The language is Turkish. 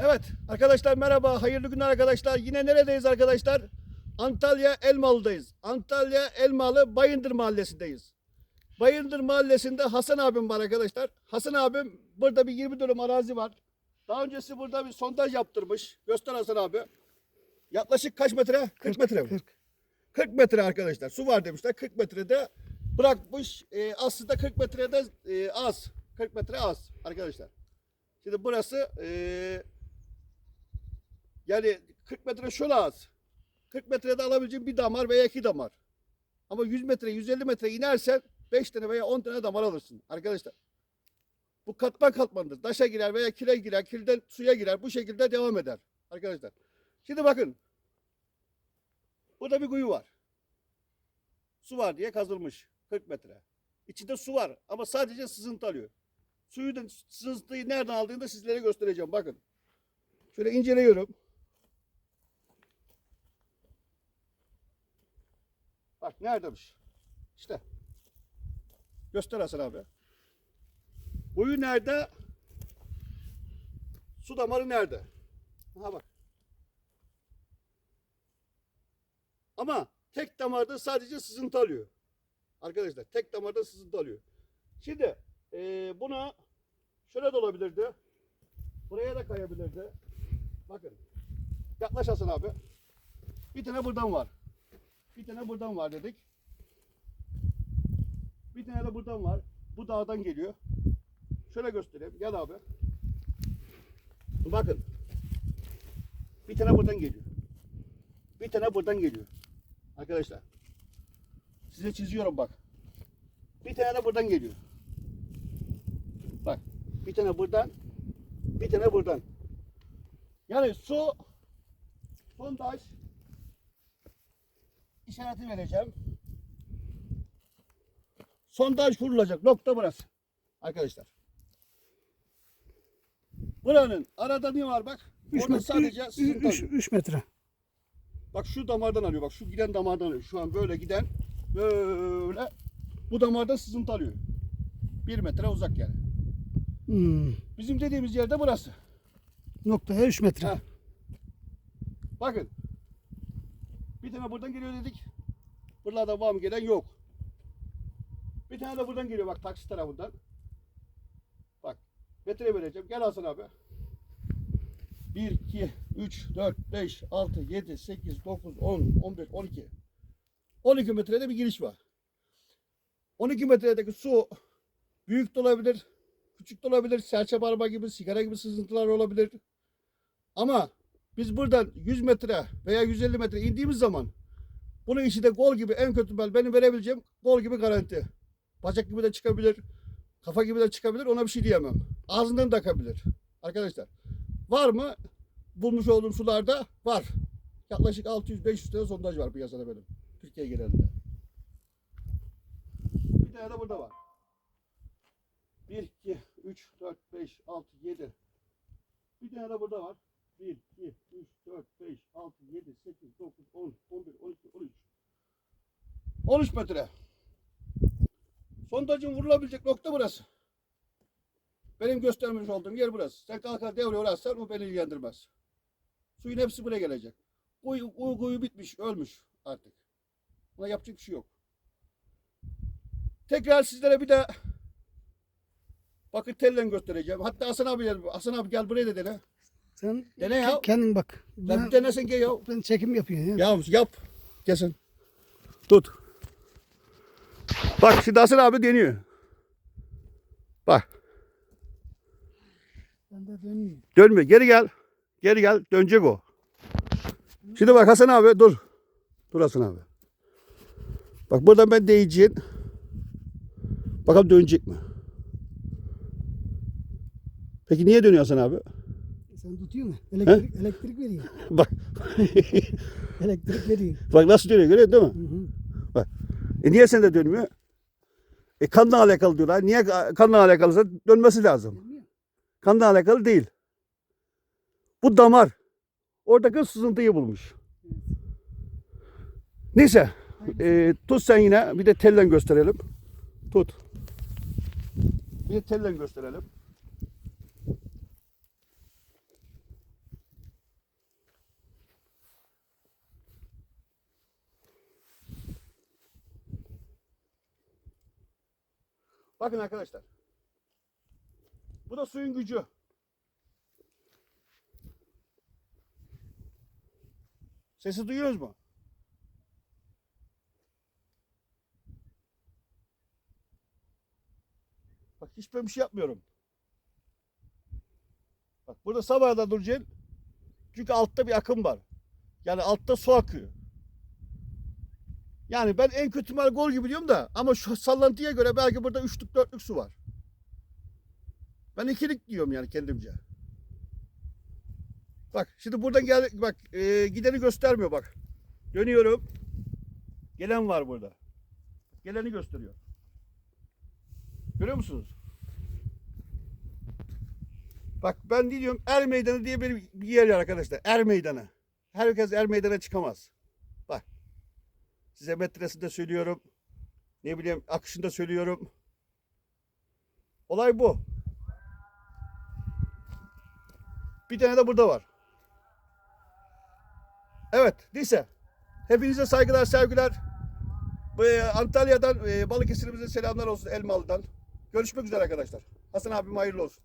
Evet arkadaşlar merhaba, hayırlı günler arkadaşlar. Yine neredeyiz arkadaşlar? Antalya Elmalı'dayız. Antalya Elmalı Bayındır Mahallesi'ndeyiz. Bayındır Mahallesi'nde Hasan abim var arkadaşlar. Hasan abim burada bir 20 dönüm arazi var. Daha öncesi burada bir sondaj yaptırmış. Göster Hasan abi. Yaklaşık kaç metre? 40 metre mi? 40. 40 metre arkadaşlar. Su var demişler. 40 metrede bırakmış. Ee, aslında 40 metrede e, az. 40 metre az arkadaşlar. Şimdi burası ee, yani 40 metre şöyle az. 40 metrede alabileceğin bir damar veya iki damar. Ama 100 metre, 150 metre inersen 5 tane veya 10 tane damar alırsın arkadaşlar. Bu katman katmandır. Daşa girer veya kile girer, kilden suya girer. Bu şekilde devam eder arkadaşlar. Şimdi bakın. Burada bir kuyu var. Su var diye kazılmış 40 metre. İçinde su var ama sadece sızıntı alıyor. Suyu da sızıntıyı nereden aldığını da sizlere göstereceğim. Bakın. Şöyle inceliyorum. Bak neredeymiş? İşte. Göster Hasan abi. Kuyu nerede? Su damarı nerede? Aha bak. Ama tek damarda sadece sızıntı alıyor. Arkadaşlar tek damarda sızıntı alıyor. Şimdi eee buna şöyle de olabilirdi. Buraya da kayabilirdi. Bakın. Yaklaş Hasan abi. Bir tane buradan var. Bir tane buradan var dedik. Bir tane de buradan var. Bu dağdan geliyor. Şöyle göstereyim. Gel abi. Bakın. Bir tane buradan geliyor. Bir tane buradan geliyor. Arkadaşlar. Size çiziyorum bak. Bir tane de buradan geliyor. Bak. Bir tane buradan. Bir tane buradan. Yani su sondaj işareti vereceğim. Sondaj kurulacak. Nokta burası. Arkadaşlar. Buranın arada ne var bak. 3 Orada metre. sadece. 3 metre. Bak şu damardan alıyor. Bak şu giden damardan alıyor. Şu an böyle giden böyle bu damarda sızıntı alıyor. Bir metre uzak yani. Hmm. Bizim dediğimiz yerde burası. Noktaya 3 metre. Ha. Bakın. Bir tane buradan geliyor dedik. Buralarda var mı gelen yok. Bir tane de buradan geliyor bak taksi tarafından. Bak. Metre vereceğim. Gel Hasan abi. 1, 2, 3, 4, 5, 6, 7, 8, 9, 10, 11, 12. 12 metrede bir giriş var. 12 metredeki su büyük de olabilir, küçük de olabilir, serçe barba gibi, sigara gibi sızıntılar olabilir. Ama biz buradan 100 metre veya 150 metre indiğimiz zaman bunun içi de gol gibi en kötü ben benim verebileceğim gol gibi garanti. Bacak gibi de çıkabilir. Kafa gibi de çıkabilir. Ona bir şey diyemem. Ağzından da akabilir. Arkadaşlar. Var mı? Bulmuş olduğum sularda var. Yaklaşık 600-500 tane sondaj var piyasada benim. Türkiye genelinde. Bir tane de burada var. 1, 2, 3, 4, 5, 6, 7. Bir tane de burada var. 1, 2, 3, 4, 5, 6, 7, 8, 9, 10, 11, 12, 13. 13 metre. Sondajın vurulabilecek nokta burası. Benim göstermiş olduğum yer burası. Sen kalkar devreye uğrarsan o beni ilgilendirmez. Suyun hepsi buraya gelecek. Kuyu, kuyu, kuyu bitmiş, ölmüş artık. Buna yapacak bir şey yok. Tekrar sizlere bir de bakın tellen göstereceğim. Hatta Hasan abi gel, Hasan abi gel buraya dene. Sen Dene ya. ke- kendin bak. Ben bir denesen gel ya. ben çekim yapıyorum ya. Ya yap. Kesin. Tut. Bak şimdi Hasan abi deniyor. Bak. Ben de dönmüyor. Dönme. Geri gel. Geri gel. Dönecek o. Şimdi bak Hasan abi dur. Dur Hasan abi. Bak buradan ben değeceğim. Bakalım dönecek mi? Peki niye dönüyor Hasan abi? Sen tutuyor musun? Elektrik, elektrik veriyor. Bak. elektrik veriyor. Bak nasıl dönüyor görüyor değil mi? Hı hı. E niye sende dönmüyor? E kanla alakalı diyorlar. Niye kanla alakalıysa dönmesi lazım. Kanla alakalı değil. Bu damar. Oradaki sızıntıyı bulmuş. Neyse. e, tut sen yine. Bir de tellen gösterelim. Tut. Bir de tellen gösterelim. Bakın arkadaşlar. Bu da suyun gücü. Sesi duyuyoruz mu? Bak hiç böyle bir şey yapmıyorum. Bak burada sabaha da duracaksın. Çünkü altta bir akım var. Yani altta su akıyor. Yani ben en kötü ihtimal gol gibi diyorum da ama şu sallantıya göre belki burada üçlük dörtlük su var. Ben ikilik diyorum yani kendimce. Bak şimdi buradan gel bak e, gideni göstermiyor bak. Dönüyorum. Gelen var burada. Geleni gösteriyor. Görüyor musunuz? Bak ben diyorum Er Meydanı diye bir, bir yer arkadaşlar. Er Meydanı. Herkes Er Meydanı'na çıkamaz. Size metresinde söylüyorum. Ne bileyim akışında söylüyorum. Olay bu. Bir tane de burada var. Evet, lise. Hepinize saygılar, sevgiler. E, Antalya'dan, e, Balıkesir'imize selamlar olsun Elmalı'dan. Görüşmek üzere arkadaşlar. Hasan abim hayırlı olsun.